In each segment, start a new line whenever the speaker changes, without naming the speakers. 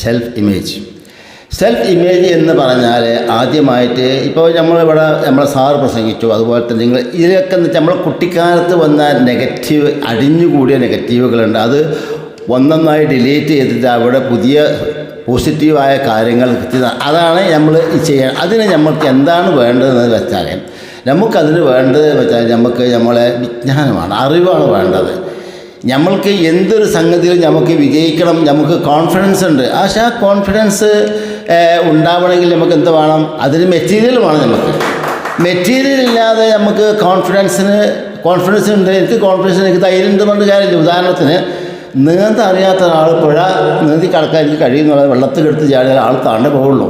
Self image self image എന്ന് പറഞ്ഞാൽ ആദ്യമായിട്ട് ഇപ്പോൾ നമ്മളിവിടെ നമ്മളെ സാറ് പ്രസംഗിച്ചു. അതുപോലെ തന്നെ നിങ്ങൾ ഇതിലൊക്കെ എന്ന് വെച്ചാൽ നമ്മൾ കുട്ടിക്കാലത്ത് വന്ന നെഗറ്റീവ് അടിഞ്ഞുകൂടിയ നെഗറ്റീവുകളുണ്ട് അത് ഒന്നൊന്നായി ഡിലീറ്റ് ചെയ്തിട്ട് അവിടെ പുതിയ പോസിറ്റീവായ കാര്യങ്ങൾ അതാണ് നമ്മൾ ചെയ്യാൻ അതിന് നമുക്ക് എന്താണ് വേണ്ടതെന്ന് വെച്ചാൽ നമുക്കതിന് വേണ്ടത് വെച്ചാൽ നമുക്ക് നമ്മളെ വിജ്ഞാനമാണ് അറിവാണ് വേണ്ടത്. നമ്മൾക്ക് എന്തൊരു സംഗതിയിൽ നമുക്ക് വിജയിക്കണം നമുക്ക് കോൺഫിഡൻസ് ഉണ്ട്. പക്ഷേ ആ കോൺഫിഡൻസ് ഉണ്ടാവണമെങ്കിൽ നമുക്ക് എന്ത് വേണം? അതിന് മെറ്റീരിയൽ വേണം നമുക്ക് മെറ്റീരിയൽ ഇല്ലാതെ നമുക്ക് കോൺഫിഡൻസിന് കോൺഫിഡൻസ് ഉണ്ട്. എനിക്ക് കോൺഫിഡൻസ് എനിക്ക് ധൈര്യം ഉണ്ട് കൊണ്ട് കാര്യമില്ല. ഉദാഹരണത്തിന് നീന്ത അറിയാത്ത ഒരാൾ പുഴ നീന്തി കടക്കാൻ എനിക്ക് കഴിയുന്നുള്ളത് വെള്ളത്തിൽ എടുത്ത് ചാടിയാൽ ആൾ താണ്ടേ പോകുള്ളൂ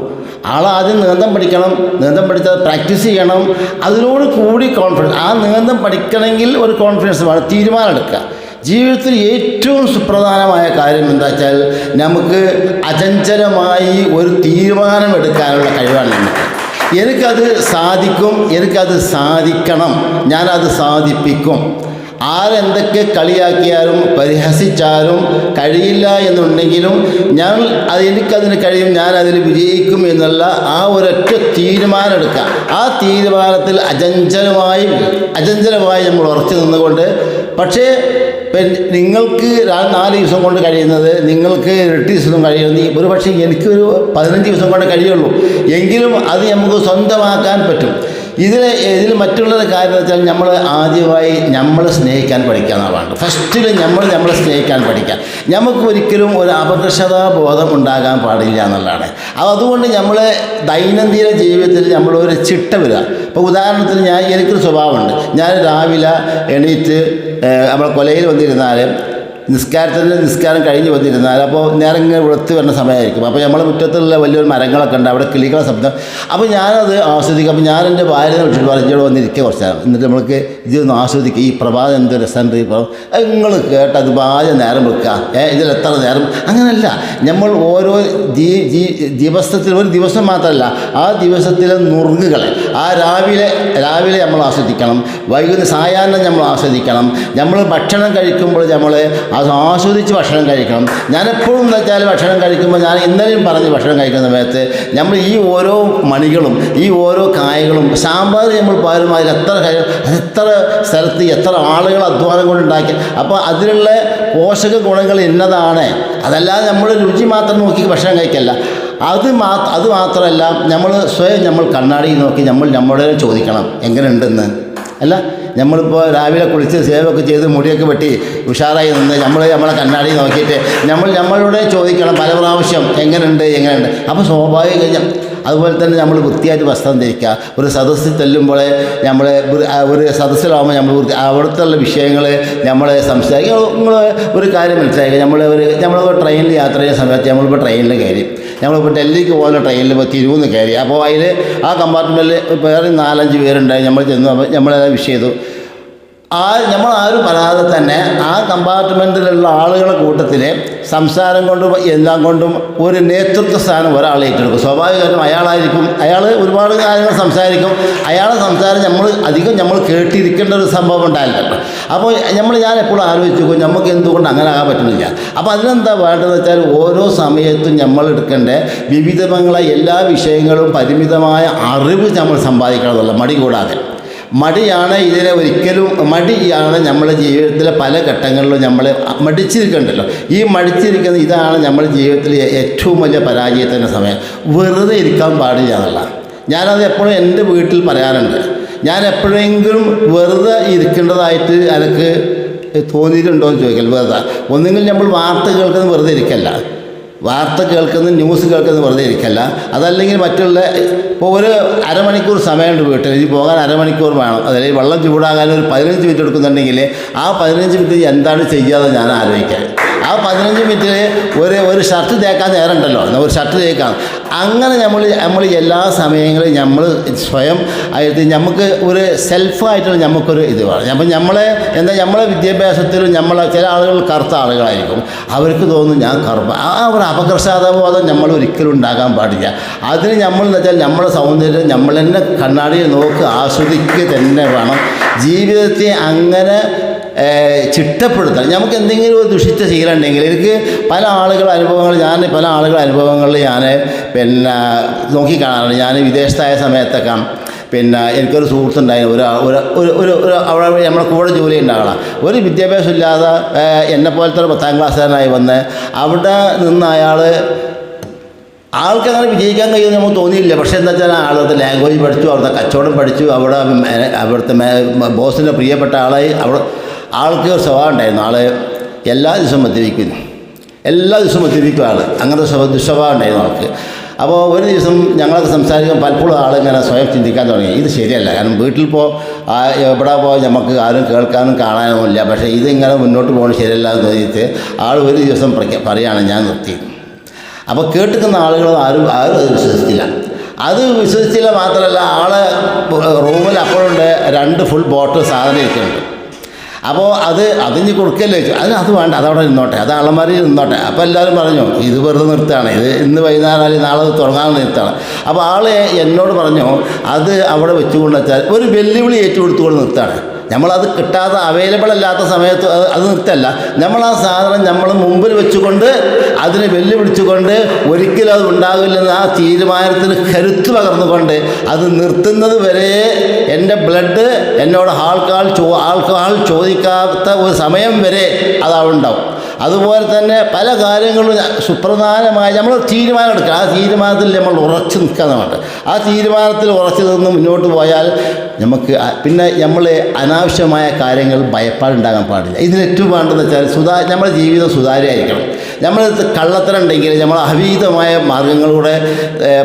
ആൾ ആദ്യം നീന്തം പഠിക്കണം നീന്തം പഠിച്ചാൽ പ്രാക്ടീസ് ചെയ്യണം. അതിനോട് കൂടി കോൺഫിഡൻസ് ആ നീന്തം പഠിക്കണമെങ്കിൽ ഒരു കോൺഫിഡൻസ് വേണം തീരുമാനം എടുക്കുക. ജീവിതത്തിൽ ഏറ്റവും സുപ്രധാനമായ കാര്യം എന്താ വെച്ചാൽ നമുക്ക് അചഞ്ചലമായി ഒരു തീരുമാനമെടുക്കാനുള്ള കഴിവാണ് നമുക്ക്. എനിക്കത് സാധിക്കും എനിക്കത് സാധിക്കണം ഞാനത് സാധിപ്പിക്കും. ആരെന്തൊക്കെ കളിയാക്കിയാലും പരിഹസിച്ചാലും കഴിയില്ല എന്നുണ്ടെങ്കിലും ഞാൻ അത് എനിക്കതിന് കഴിയും ഞാൻ അതിൽ വിജയിക്കും എന്നുള്ള ആ ഒരൊറ്റ തീരുമാനം എടുക്കുക ആ തീരുമാനത്തിൽ അചഞ്ചലമായി അചഞ്ചലമായി നമ്മൾ ഉറച്ചു നിന്നുകൊണ്ട് പക്ഷേ പിന്നെ നിങ്ങൾക്ക് നാല് ദിവസം കൊണ്ട് കഴിയുന്നത് നിങ്ങൾക്ക് എട്ട് ദിവസം കഴിയുന്നത് ഒരു പക്ഷേ എനിക്കൊരു പതിനഞ്ച് ദിവസം കൊണ്ട് കഴിയുള്ളൂ. എങ്കിലും അത് നമുക്ക് സ്വന്തമാക്കാൻ പറ്റും. ഇതിൽ ഇതിൽ മറ്റുള്ളൊരു കാര്യം വെച്ചാൽ നമ്മൾ ആദ്യമായി നമ്മൾ സ്നേഹിക്കാൻ പഠിക്കുക വേണ്ടത് ഫസ്റ്റിൽ നമ്മൾ നമ്മളെ സ്നേഹിക്കാൻ പഠിക്കുക. നമുക്ക് ഒരിക്കലും ഒരു അപകർഷതാ ബോധം ഉണ്ടാകാൻ പാടില്ല എന്നുള്ളതാണ്. അതുകൊണ്ട് നമ്മൾ ദൈനംദിന ജീവിതത്തിൽ നമ്മൾ ഒരു ചിട്ട വരിക. ഇപ്പോൾ ഉദാഹരണത്തിന് ഞാൻ എനിക്കൊരു സ്വഭാവമുണ്ട്. ഞാൻ രാവിലെ എണീറ്റ് ഏഹ്, നമ്മളെ കൊലയിൽ വന്നിരുന്നാൽ നിസ്കാരത്തിന് നിസ്കാരം കഴിഞ്ഞ് വന്നിരുന്നാൽ അപ്പോൾ നേരം ഇങ്ങനെ വെളുത്ത് വരുന്ന സമയമായിരിക്കും. അപ്പോൾ നമ്മൾ മുറ്റത്തുള്ള വലിയൊരു മരങ്ങളൊക്കെ ഉണ്ട്. അവിടെ കിളികളെ ശബ്ദം. അപ്പോൾ ഞാനത് ആസ്വദിക്കും. അപ്പോൾ ഞാൻ എന്റെ ഭാര്യ വിളിച്ചിട്ട് പറഞ്ഞു ഇവിടെ വന്നിരിക്കുക കുറച്ച് നേരം. എന്നിട്ട് നമ്മൾക്ക് ഇതൊന്ന് ആസ്വദിക്കുക ഈ പ്രഭാതം എന്ത് രസമുണ്ട് ഈ പ്രഭാതം നിങ്ങൾ കേട്ട് അത് ഭാര്യ നേരം വെക്കുക ഏ ഇതിൽ എത്ര നേരം? അങ്ങനല്ല. നമ്മൾ ഓരോ ജീ ജീ ദിവസത്തിൽ ഒരു ദിവസം മാത്രമല്ല ആ ദിവസത്തിലെ നുറുങ്ങുകളെ ആ രാവിലെ രാവിലെ നമ്മൾ ആസ്വദിക്കണം. വൈകുന്നേരം സായാഹ്നം നമ്മൾ ആസ്വദിക്കണം. നമ്മൾ ഭക്ഷണം കഴിക്കുമ്പോൾ നമ്മൾ അത് ആസ്വദിച്ച് ഭക്ഷണം കഴിക്കണം. ഞാൻ എപ്പോഴും എന്ന് വെച്ചാൽ ഭക്ഷണം കഴിക്കുമ്പോൾ ഞാൻ ഇന്നലെയും പറഞ്ഞ് ഭക്ഷണം കഴിക്കുന്ന സമയത്ത് നമ്മൾ ഈ ഓരോ മണികളും ഈ ഓരോ കായകളും സാമ്പാർ നമ്മൾ പാരും അതിൽ എത്ര കാര്യം എത്ര സ്ഥലത്ത് എത്ര ആളുകൾ അധ്വാനം കൊണ്ടുണ്ടാക്കി. അപ്പോൾ അതിലുള്ള പോഷക ഗുണങ്ങൾ ഇന്നതാണ്. അതല്ലാതെ നമ്മൾ രുചി മാത്രം നോക്കി ഭക്ഷണം കഴിക്കല്ല. അത് മാ അത് മാത്രമല്ല നമ്മൾ സ്വയം നമ്മൾ കണ്ണാടി നോക്കി നമ്മൾ നമ്മളോട് ചോദിക്കണം എങ്ങനെയുണ്ടെന്ന്? അല്ല? നമ്മളിപ്പോൾ രാവിലെ കുളിച്ച് സേവൊക്കെ ചെയ്ത് മുടിയൊക്കെ വെട്ടി ഉഷാറായി നിന്ന് നമ്മൾ നമ്മളെ കണ്ണാടി നോക്കിയിട്ട് നമ്മൾ നമ്മളോട് ചോദിക്കണം പല പ്രാവശ്യം എങ്ങനെയുണ്ട് എങ്ങനെയുണ്ട് അപ്പോൾ സ്വാഭാവികം അതുപോലെ തന്നെ നമ്മൾ വൃത്തിയായിട്ട് വസ്ത്രം ധരിക്കുക. ഒരു സദസ്സിൽ ചെല്ലുമ്പോൾ നമ്മൾ ഒരു സദസ്സിലാവുമ്പോൾ നമ്മൾ വൃത്തി അവിടുത്തെ വിഷയങ്ങൾ നമ്മൾ സംസാരിക്കുക. നിങ്ങൾ ഒരു കാര്യം മനസ്സിലാക്കുക നമ്മൾ ഒരു നമ്മളിപ്പോൾ ട്രെയിനിൽ യാത്ര ചെയ്യുന്ന സമയത്ത് നമ്മളിപ്പോൾ ട്രെയിനിൽ കയറി. നമ്മളിപ്പോൾ ഡൽഹിക്ക് പോകുന്ന ട്രെയിനിൽ ഇപ്പോൾ തിരുവെന്ന് കയറി അപ്പോൾ അതിൽ ആ കമ്പാർട്ട്മെന്റിൽ വേറെ നാലഞ്ച് പേരുണ്ടായി. നമ്മൾ ചെന്നു. അപ്പോൾ നമ്മളത് വിഷ് ചെയ്തു. ആ നമ്മൾ ആരും പറയാതെ തന്നെ ആ കമ്പാർട്ട്മെന്റിലുള്ള ആളുകളുടെ കൂട്ടത്തിൽ സംസാരം കൊണ്ടും എല്ലാം കൊണ്ടും ഒരു നേതൃത്വ സ്ഥാനം ഒരാൾ ഏറ്റെടുക്കും. സ്വാഭാവികമായിട്ടും അയാളായിരിക്കും. അയാൾ ഒരുപാട് കാര്യങ്ങൾ സംസാരിക്കും. അയാളെ സംസാരം നമ്മൾ അധികം നമ്മൾ കേട്ടിരിക്കേണ്ട ഒരു സംഭവം ഉണ്ടായില്ല. അപ്പോൾ നമ്മൾ ഞാൻ എപ്പോഴും ആലോചിച്ചു നമുക്ക് എന്തുകൊണ്ട് അങ്ങനെ ആകാൻ പറ്റുന്നില്ല. അപ്പോൾ അതിനെന്താ വേണ്ടതെന്ന് വെച്ചാൽ ഓരോ സമയത്തും നമ്മൾ എടുക്കേണ്ട വിവിധങ്ങളായ എല്ലാ വിഷയങ്ങളും പരിമിതമായ അറിവ് നമ്മൾ സമ്പാദിക്കണം എന്നുള്ള മടി കൂടാതെ. മടിയാണ് ഇതിനെ ഒരിക്കലും മടിയാണ് നമ്മുടെ ജീവിതത്തിലെ പല ഘട്ടങ്ങളിലും നമ്മൾ മടിച്ചിരിക്കണ്ടല്ലോ. ഈ മടിച്ചിരിക്കുന്ന ഇതാണ് നമ്മുടെ ജീവിതത്തിലെ ഏറ്റവും വലിയ പരാജയത്തിന്റെ സമയം. വെറുതെ ഇരിക്കാൻ പാടില്ല എന്നുള്ള ഞാനത് എപ്പോഴും എന്റെ വീട്ടിൽ പറയാറുണ്ട്. ഞാൻ എപ്പോഴെങ്കിലും വെറുതെ ഇരിക്കേണ്ടതായിട്ട് എനിക്ക് തോന്നിയിട്ടുണ്ടോ എന്ന് ചോദിക്കൽ വെറുതെ. ഒന്നുകിൽ നമ്മൾ വാർത്ത കേൾക്കുന്നത് വെറുതെ ഇരിക്കല്ല. വാർത്ത കേൾക്കുന്ന ന്യൂസ് കേൾക്കുന്ന വെറുതെ ഇരിക്കല്ല. അതല്ലെങ്കിൽ മറ്റുള്ള ഇപ്പോൾ ഒരു അരമണിക്കൂർ സമയമുണ്ട് വീട്ടിൽ. ഇനി പോകാൻ അരമണിക്കൂർ വേണം. അതായത് വെള്ളം ചൂടാകാൻ ഒരു പതിനഞ്ച് മിനിറ്റ് എടുക്കുന്നുണ്ടെങ്കിൽ ആ പതിനഞ്ച് മിനിറ്റ് എന്താണ് ചെയ്യാതെ ഞാൻ ആലോചിക്കാൻ ആ പതിനഞ്ച് മിനിറ്റിൽ ഒരു ഒരു ഷർട്ട് തേക്കാൻ നേരമുണ്ടല്ലോ. ഒരു ഷർട്ട് തേക്കാം. അങ്ങനെ നമ്മൾ നമ്മൾ എല്ലാ സമയങ്ങളിലും നമ്മൾ സ്വയം ആയിട്ട് നമുക്ക് ഒരു സെൽഫായിട്ടുള്ള നമുക്കൊരു ഇത് വേണം. അപ്പം നമ്മളെ എന്താ നമ്മളെ വിദ്യാഭ്യാസത്തിലും നമ്മളെ ചില ആളുകൾ കറുത്ത ആളുകളായിരിക്കും. അവർക്ക് തോന്നുന്നു ഞാൻ കറുപ്പ. ആ ഒരു അപകർഷാതബോധം നമ്മൾ ഒരിക്കലും ഉണ്ടാകാൻ പാടില്ല. അതിന് നമ്മൾ എന്ന് വെച്ചാൽ നമ്മുടെ സൗന്ദര്യം നമ്മൾ തന്നെ കണ്ണാടിയിൽ നോക്ക് ആസ്വദിക്കുക തന്നെ വേണം. ജീവിതത്തെ അങ്ങനെ ചിട്ടപ്പെടുത്തണം. നമുക്ക് എന്തെങ്കിലും ഒരു ദുഷിച്ച ശീലം ഉണ്ടെങ്കിൽ എനിക്ക് പല ആളുകൾ അനുഭവങ്ങൾ ഞാൻ പല ആളുകൾ അനുഭവങ്ങളിൽ ഞാൻ പിന്നെ നോക്കിക്കാണാറുണ്ട് ഞാൻ വിദേശത്തായ സമയത്തൊക്കെ പിന്നെ എനിക്കൊരു സുഹൃത്തുണ്ടായിരുന്നു. ഒരു ഒരു ഒരു അവിടെ നമ്മുടെ കൂടെ ജോലി ഉണ്ടാകണം ഒരു വിദ്യാഭ്യാസം ഇല്ലാതെ എന്നെ പോലത്തെ ഒരു പത്താം ക്ലാസ്സുകാരനായി വന്ന് അവിടെ നിന്ന് അയാൾ ആൾക്ക് അങ്ങനെ വിജയിക്കാൻ കഴിയുമെന്ന് നമുക്ക് തോന്നിയില്ല. പക്ഷേ എന്താ വെച്ചാൽ ആളത്തെ ലാംഗ്വേജ് പഠിച്ചു അവിടുത്തെ കച്ചവടം പഠിച്ചു. അവിടെ അവിടുത്തെ ബോസിന്റെ പ്രിയപ്പെട്ട ആളായി അവിടെ ആൾക്ക് സ്വഭാവം ഉണ്ടായിരുന്നു. ആൾ എല്ലാ ദിവസവും മദ്യപിക്കുന്നു. എല്ലാ ദിവസവും മദ്യപിക്കും ആൾ അങ്ങനത്തെ സ്വഭാവ ദുസ്വഭാവം ഉണ്ടായിരുന്നു ആൾക്ക്. അപ്പോൾ ഒരു ദിവസം ഞങ്ങളൊക്കെ സംസാരിക്കാൻ പലപ്പോഴും ആളിങ്ങനെ സ്വയം ചിന്തിക്കാൻ തുടങ്ങി. ഇത് ശരിയല്ല. കാരണം വീട്ടിൽ പോ എവിടെ പോ നമുക്ക് ആരും കേൾക്കാനും കാണാനും ഇല്ല. പക്ഷേ ഇതിങ്ങനെ മുന്നോട്ട് പോകുന്നത് ശരിയല്ല എന്ന് തോന്നിയിട്ട് ആൾ ഒരു ദിവസം പറയുകയാണ് ഞാൻ നിർത്തി. അപ്പോൾ കേട്ടിരിക്കുന്ന ആളുകൾ ആരും ആരും അത് വിശ്വസിച്ചില്ല. അത് വിശ്വസിച്ചില്ല മാത്രമല്ല ആൾ റൂമിൽ അപ്പോഴുണ്ട് രണ്ട് ഫുൾ ബോട്ടിൽ സാധനം ഇരിക്കുന്നുണ്ട്. അപ്പോൾ അത് അതിന് കൊടുക്കല്ലേ? ചോദിച്ചു അതിന് അത് വേണ്ട അതവിടെ നിന്നോട്ടെ അത് അളമാരി നിന്നോട്ടെ. അപ്പോൾ എല്ലാവരും പറഞ്ഞു ഇത് വെറുതെ നിർത്തുകയാണ് ഇത് ഇന്ന് വൈകുന്നേരം അല്ലെങ്കിൽ നാളെ തുടങ്ങാൻ നിർത്തുകയാണ്. അപ്പോൾ ആൾ എന്നോട് പറഞ്ഞു അത് അവിടെ വെച്ചുകൊണ്ട് വെച്ചാൽ ഒരു വെല്ലുവിളി ഏറ്റുകൊടുത്തുകൊണ്ട് നിർത്തുകയാണ്. നമ്മളത് കിട്ടാതെ അവൈലബിൾ അല്ലാത്ത സമയത്ത് അത് നിർത്തല്ല. നമ്മൾ ആ സാധനം നമ്മൾ മുമ്പിൽ വെച്ചുകൊണ്ട് അതിനെ വെല്ലുവിളിച്ചുകൊണ്ട് ഒരിക്കലും അത് ഉണ്ടാകില്ലെന്ന് ആ തീരുമാനത്തിന് കരുത്ത് പകർന്നുകൊണ്ട് അത് നിർത്തുന്നത് വരെ എന്റെ ബ്ലഡ് എന്നോട് ആൾക്കാൾ ചോ ആൾക്കാൾ ചോദിക്കാത്ത ഒരു സമയം വരെ അത് അവിടെ ഉണ്ടാവും. അതുപോലെ തന്നെ പല കാര്യങ്ങളും സുപ്രധാനമായി നമ്മൾ തീരുമാനം എടുക്കുക ആ തീരുമാനത്തിൽ നമ്മൾ ഉറച്ചു നിൽക്കാന്നുണ്ട് ആ തീരുമാനത്തിൽ ഉറച്ചു നിന്ന് മുന്നോട്ട് പോയാൽ നമുക്ക് പിന്നെ നമ്മൾ അനാവശ്യമായ കാര്യങ്ങൾ ഭയപ്പാടുണ്ടാകാൻ പാടില്ല. ഇതിന് ഏറ്റവും വേണ്ടതെന്ന് വെച്ചാൽ സുതാ നമ്മുടെ ജീവിതം സുതാര്യമായിരിക്കണം. നമ്മൾ കള്ളത്തരം ഉണ്ടെങ്കിൽ നമ്മൾ അഭീതമായ മാർഗങ്ങളിലൂടെ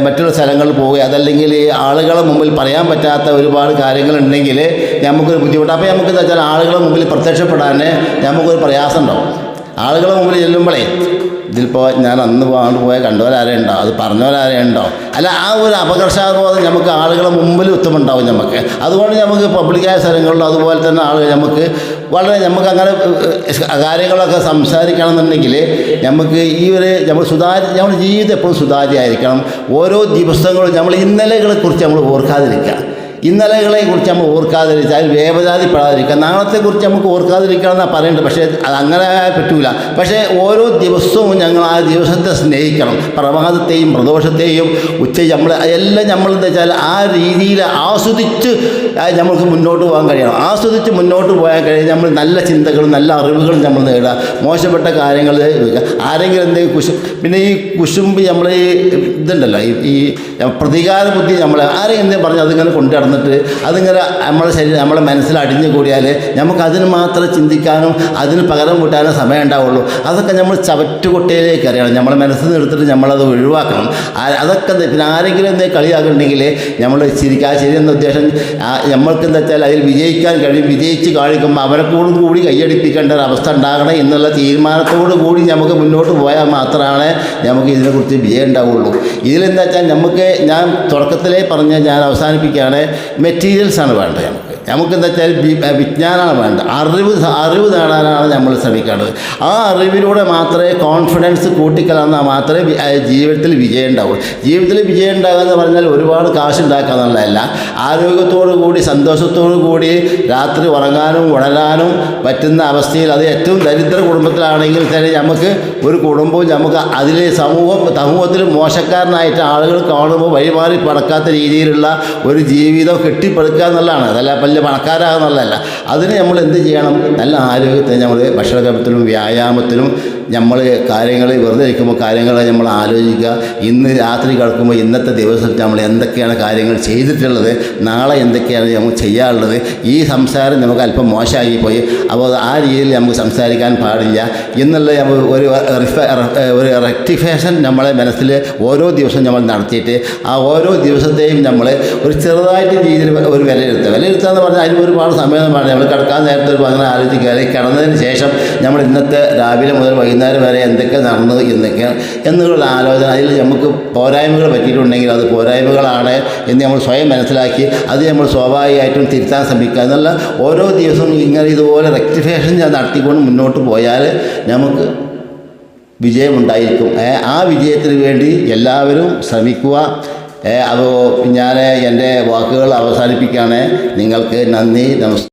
മറ്റുള്ള സ്ഥലങ്ങളിൽ പോവുക. അതല്ലെങ്കിൽ ആളുകളെ മുമ്പിൽ പറയാൻ പറ്റാത്ത ഒരുപാട് കാര്യങ്ങളുണ്ടെങ്കിൽ നമുക്കൊരു ബുദ്ധിമുട്ട്. അപ്പോൾ നമുക്ക് എന്താ വെച്ചാൽ ആളുകളെ മുമ്പിൽ പ്രത്യക്ഷപ്പെടാൻ നമുക്കൊരു പ്രയാസം ഉണ്ടാവും. ആളുകളെ മുമ്പിൽ ചെല്ലുമ്പോഴേ ഇതിലിപ്പോൾ ഞാൻ അന്ന് പോകാണ്ട് പോയ കണ്ടവരാരുണ്ടോ അത് പറഞ്ഞവരാരുണ്ടോ അല്ല ആ ഒരു അപകർഷാബോധം നമുക്ക് ആളുകളെ മുമ്പിൽ ഉത്തമുണ്ടാവും നമുക്ക് അതുകൊണ്ട് നമുക്ക് പബ്ലിക്കായ സ്ഥലങ്ങളിലും അതുപോലെ തന്നെ ആളുകൾ നമുക്ക് വളരെ നമുക്ക് അങ്ങനെ കാര്യങ്ങളൊക്കെ സംസാരിക്കണം എന്നുണ്ടെങ്കിൽ നമുക്ക് ഈ ഒരു നമ്മൾ സുതാര്യ നമ്മുടെ ജീവിതം എപ്പോഴും സുതാര്യമായിരിക്കണം. ഓരോ ദിവസങ്ങളും നമ്മൾ ഇന്നലെകളെക്കുറിച്ച് നമ്മൾ ഓർക്കാതിരിക്കുക. ഇന്നലകളെ കുറിച്ച് നമ്മൾ ഓർക്കാതിരിച്ചാൽ വേവജാതിപ്പെടാതിരിക്കുക. നാളത്തെക്കുറിച്ച് നമുക്ക് ഓർക്കാതിരിക്കുക എന്നാണ് പറയുന്നത് പക്ഷേ അത് അങ്ങനെ പറ്റൂല. പക്ഷേ ഓരോ ദിവസവും ഞങ്ങൾ ആ ദിവസത്തെ സ്നേഹിക്കണം. പ്രഭാതത്തെയും പ്രദോഷത്തെയും ഉച്ച നമ്മൾ എല്ലാം നമ്മൾ എന്താ വെച്ചാൽ ആ രീതിയിൽ ആസ്വദിച്ച് നമുക്ക് മുന്നോട്ട് പോകാൻ കഴിയണം. ആസ്വദിച്ച് മുന്നോട്ട് പോകാൻ കഴിയും നമ്മൾ നല്ല ചിന്തകളും നല്ല അറിവുകളും നമ്മൾ നേടുക. മോശപ്പെട്ട കാര്യങ്ങൾ ആരെങ്കിലും എന്തെങ്കിലും കുശു പിന്നെ ഈ കുശുമ്പ് നമ്മൾ ഈ ഇതുണ്ടല്ലോ ഈ പ്രതികാര ബുദ്ധി നമ്മൾ ആരെങ്കിലും എന്തെങ്കിലും പറഞ്ഞാൽ അതിങ്ങനെ കൊണ്ടു നടന്നിട്ട് അതിങ്ങനെ നമ്മുടെ ശരീരം നമ്മുടെ മനസ്സിൽ അടിഞ്ഞു കൂടിയാൽ നമുക്ക് അതിന് മാത്രം ചിന്തിക്കാനും അതിന് പകരം കൂട്ടാനും സമയം ഉണ്ടാവുള്ളൂ. അതൊക്കെ നമ്മൾ ചവറ്റുകൊട്ടയിലേക്ക് അറിയണം. നമ്മുടെ മനസ്സിൽ നിന്ന് എടുത്തിട്ട് നമ്മളത് ഒഴിവാക്കണം. അതൊക്കെ പിന്നെ ആരെങ്കിലും എന്തെങ്കിലും കളിയാക്കുന്നുണ്ടെങ്കിൽ നമ്മൾ ചിരിക്കുക ശരി എന്ന ഉദ്ദേശം നമ്മൾക്ക് എന്താ വെച്ചാൽ അതിൽ വിജയിക്കാൻ കഴിയും. വിജയിച്ച് കാണിക്കുമ്പോൾ അവരെ കൂടും കൂടി കൈയടിപ്പിക്കേണ്ട ഒരു അവസ്ഥ ഉണ്ടാകണം എന്നുള്ള തീരുമാനത്തോടു കൂടി നമുക്ക് മുന്നോട്ട് പോയാൽ മാത്രമാണ് നമുക്ക് ഇതിനെക്കുറിച്ച് വിജയം ഉണ്ടാവുള്ളൂ. ഇതിലെന്താ വെച്ചാൽ നമുക്ക് ഞാൻ തുടക്കത്തിലേ പറഞ്ഞ് ഞാൻ അവസാനിപ്പിക്കുകയാണ്. മെറ്റീരിയൽസാണ് വേണ്ടത് നമുക്ക്. നമുക്കെന്താ വെച്ചാൽ വിജ്ഞാനമാണ് വേണ്ടത്. അറിവ് അറിവ് നേടാനാണ് നമ്മൾ ശ്രമിക്കേണ്ടത്. ആ അറിവിലൂടെ മാത്രമേ കോൺഫിഡൻസ് കൂട്ടിക്കലർന്നാൽ മാത്രമേ ജീവിതത്തിൽ വിജയം ഉണ്ടാവുള്ളൂ. ജീവിതത്തിൽ വിജയം ഉണ്ടാകുക എന്ന് പറഞ്ഞാൽ ഒരുപാട് കാശ് ഉണ്ടാക്കുക എന്നുള്ളതല്ല. ആരോഗ്യത്തോടു കൂടി സന്തോഷത്തോടു കൂടി രാത്രി ഉറങ്ങാനും ഉണരാനും പറ്റുന്ന അവസ്ഥയിൽ അത് ഏറ്റവും ദരിദ്ര കുടുംബത്തിലാണെങ്കിൽ തന്നെ നമുക്ക് ഒരു കുടുംബവും നമുക്ക് അതിൽ സമൂഹം സമൂഹത്തിൽ മോശക്കാരനായിട്ട് ആളുകൾ കാണുമ്പോൾ വഴിമാറി പടക്കാത്ത രീതിയിലുള്ള ഒരു ജീവിതം കെട്ടിപ്പടുക്കുക എന്നുള്ളതാണ്. അതല്ല വലിയ പണക്കാരാകുന്നുള്ളതല്ല അതിന് നമ്മൾ എന്ത് ചെയ്യണം? നല്ല ആരോഗ്യത്തിന് നമ്മൾ ഭക്ഷണക്രമത്തിലും വ്യായാമത്തിലും നമ്മൾ കാര്യങ്ങൾ വെറുതെ ഇരിക്കുമ്പോൾ കാര്യങ്ങൾ നമ്മൾ ആലോചിക്കുക. ഇന്ന് രാത്രി കിടക്കുമ്പോൾ ഇന്നത്തെ ദിവസത്തിൽ നമ്മൾ എന്തൊക്കെയാണ് കാര്യങ്ങൾ ചെയ്തിട്ടുള്ളത് നാളെ എന്തൊക്കെയാണ് നമ്മൾ ചെയ്യാനുള്ളത് ഈ സംസാരം നമുക്ക് അല്പം മോശമായി പോയി അപ്പോൾ ആ രീതിയിൽ നമുക്ക് സംസാരിക്കാൻ പാടില്ല. എന്നുള്ള ഒരു ഒരു റെക്ടിഫേഷൻ നമ്മളെ മനസ്സിൽ ഓരോ ദിവസവും നമ്മൾ നടത്തിയിട്ട് ആ ഓരോ ദിവസത്തെയും നമ്മൾ ഒരു ചെറുതായിട്ട് രീതിയിൽ ഒരു വിലയിരുത്തുക. വിലയിരുത്തുക എന്ന് പറഞ്ഞാൽ അതിന് ഒരുപാട് സമയം നമ്മൾ കിടക്കാൻ നേരത്തെ ഒരു അങ്ങനെ ആലോചിക്കുക. അല്ലെങ്കിൽ കിടന്നതിന് ശേഷം നമ്മൾ ഇന്നത്തെ രാവിലെ മുതൽ വൈകുന്നേരം വരെ എന്തൊക്കെ നടന്നു എന്നൊക്കെ എന്നുള്ള ആലോചന. അതിൽ നമുക്ക് പോരായ്മകൾ പറ്റിയിട്ടുണ്ടെങ്കിൽ അത് പോരായ്മകളാണ് എന്ന് നമ്മൾ സ്വയം മനസ്സിലാക്കി അത് നമ്മൾ സ്വാഭാവികമായിട്ടും തിരുത്താൻ ശ്രമിക്കുക. എന്നുള്ള ഓരോ ദിവസവും ഇങ്ങനെ ഇതുപോലെ റെക്ടിഫിക്കേഷൻ ഞാൻ നടത്തിക്കൊണ്ട് മുന്നോട്ട് പോയാൽ നമുക്ക് വിജയമുണ്ടായിരിക്കും ആ വിജയത്തിന് വേണ്ടി എല്ലാവരും ശ്രമിക്കുക. അപ്പോൾ ഞാൻ എന്റെ വാക്കുകൾ അവസാനിപ്പിക്കുകയാണ്. നിങ്ങൾക്ക് നന്ദി നമസ്കാരം